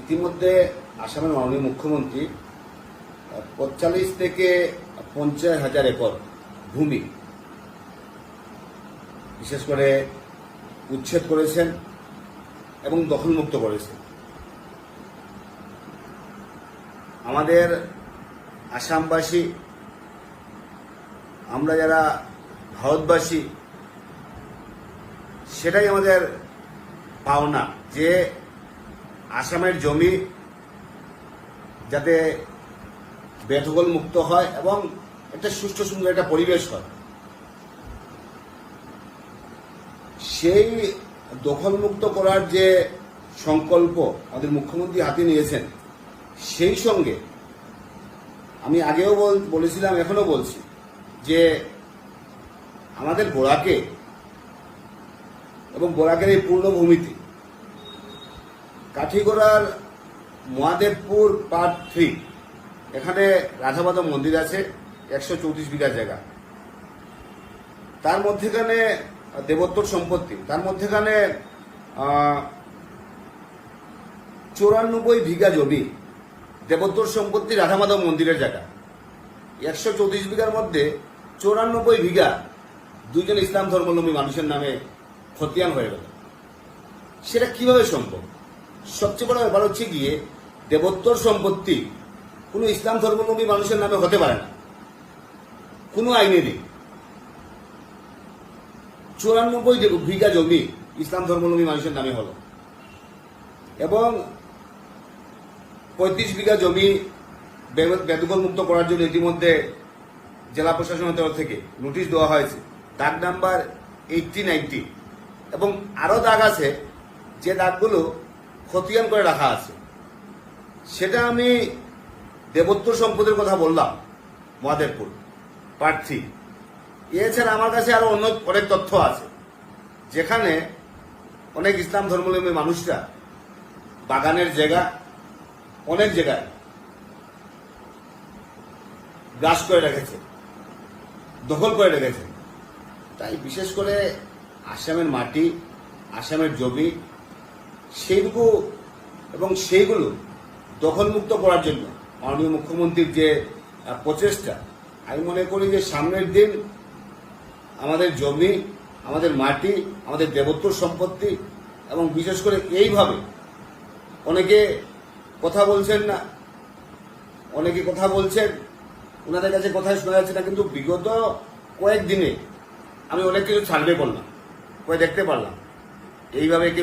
ইতিমধ্যে আসামের মাননীয় মুখ্যমন্ত্রী পঁয়তাল্লিশ থেকে পঞ্চাশ হাজার একর ভূমি বিশেষ করে উচ্ছেদ করেছেন এবং দখলমুক্ত করেছেন। আমাদের আসামবাসী, আমরা যারা ভারতবাসী, সেটাই আমাদের পাওনা, যে আসামের জমি যাতে বেদখল মুক্ত হয় এবং একটা সুষ্ঠু সুন্দর একটা পরিবেশ হয়। সেই দখলমুক্ত করার যে সংকল্প আমাদের মুখ্যমন্ত্রী হাতে নিয়েছেন, সেই সঙ্গে আমি আগেও বল- বলেছিলাম এখনও বলছি যে আমাদের গোড়াকে এবং বোরাকের এই পূর্ণভূমিতে। কাঠিগোড়ার মহাদেবপুর পার্ট থ্রি এখানে রাধামাধব মন্দির আছে, একশো চৌত্রিশ বিঘা জায়গা। তার মধ্যেখানে, দেবোত্তর সম্পত্তি, তার মধ্যেখানে চৌরানব্বই বিঘা জমি, দেবোত্তর সম্পত্তি রাধামাধব মন্দিরের জায়গা। একশো চৌত্রিশ বিঘার মধ্যে চৌরানব্বই বিঘা দুইজন ইসলাম ধর্মাবলম্বী মানুষের নামে খতিয়ান হয়ে গেল। সেটা কীভাবে সম্ভব? সবচেয়ে বড় ব্যাপার হচ্ছে গিয়ে দেবোত্তর সম্পত্তি কোনো ইসলাম ধর্মাবলম্বী মানুষের নামে হতে পারে না। কোনো আইনে নেই। চুরানব্বই বিঘা জমি ইসলাম ধর্মাবলম্বী মানুষের নামে হলো। এবং পঁয়ত্রিশ বিঘা জমি বেদখল মুক্ত করার জন্য ইতিমধ্যে জেলা প্রশাসনের তরফ থেকে নোটিশ দেওয়া হয়েছে। দাগ নাম্বার এইটটি নাইনটি এবং আরও দাগ আছে, যে দাগগুলো খতিয়ান করে রাখা আছে। সেটা আমি দেবত্ব সম্পদের কথা বললাম, মহাদেবপুর প্রার্থী এছাড়া আমার কাছে আরও অন্য অনেক তথ্য আছে, যেখানে অনেক ইসলাম ধর্মলম্বী মানুষরা, বাগানের জায়গা, অনেক জায়গায় গ্রাস করে রেখেছে, দখল করে রেখেছে। তাই বিশেষ করে আসামের মাটি, আসামের জমি সেইটুকু এবং সেইগুলো দখলমুক্ত করার জন্য মাননীয় মুখ্যমন্ত্রীর যে প্রচেষ্টা, আমি মনে করি যে সামনের দিন আমাদের জমি, আমাদের মাটি, আমাদের দেবোত্তর সম্পত্তি এবং বিশেষ করে এইভাবে অনেকে কথা বলছেন না, অনেকে কথা বলছেন ওনাদের কাছে কথাই শোনা যাচ্ছে না, কিন্তু বিগত কয়েকদিনে আমি অনেক কিছু সার্ভে করলাম। করে দেখতে পারলাম। এইভাবে